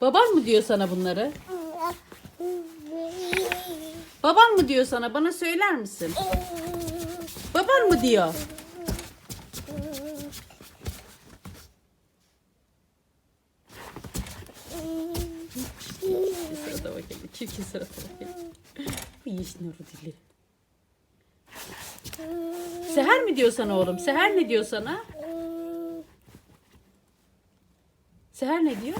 Baban mı diyor sana bunları? Baban mı diyor sana? Bana söyler misin? Baban mı diyor? Sırada bakalım. Çirkin sırada bakalım. Bu yeşil nuru dili. Seher mi diyor sana oğlum? Seher ne diyor sana? Seher ne diyor?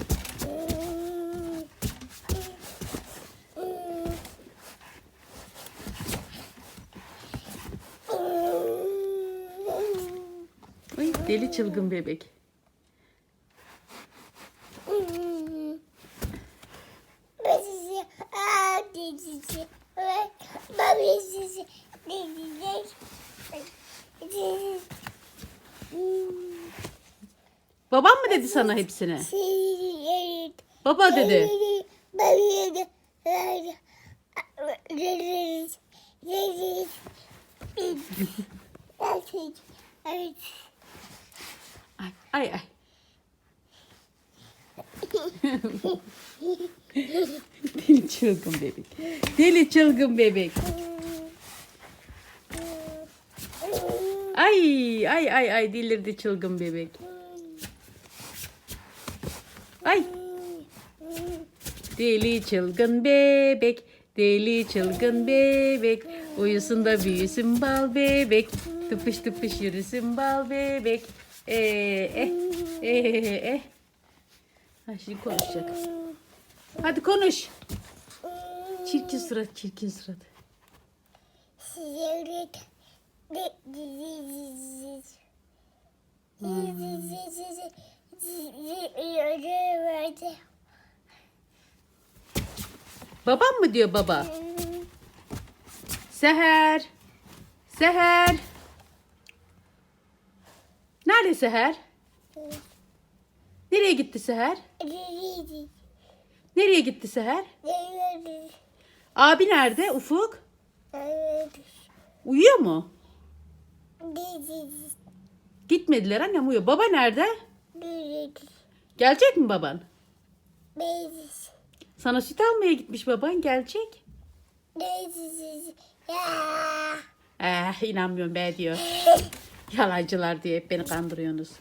Ay deli çılgın bebek. Babam mı dedi sana hepsini? Baba dedi. Ay ay ay. Deli çılgın bebek. Deli çılgın bebek. Ay ay ay ay delirdi çılgın bebek. Ay. Deli çılgın bebek. Deli çılgın bebek. Uyusun da büyüsün bal bebek. Tıpış tıpış yürüsün bal bebek. Ee, eh, eh, eh. Ha, şimdi konuşacak. Hadi konuş. Çirkin surat, çirkin surat. Babam mı diyor baba? Seher. Seher. Nerede Seher? Nereye gitti Seher? Nereye gitti Seher? Abi nerede? Ufuk? Uyuyor mu? Gitmediler annem uyuyor. Baba nerede? Gelecek mi baban? Sana süt almaya gitmiş baban gelecek. Eh inanmıyorum be diyor. Yalancılar diye hep beni kandırıyorsunuz.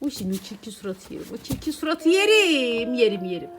Bu şimdi çirkin suratı yerim. O çirkin suratı yerim. Yerim yerim.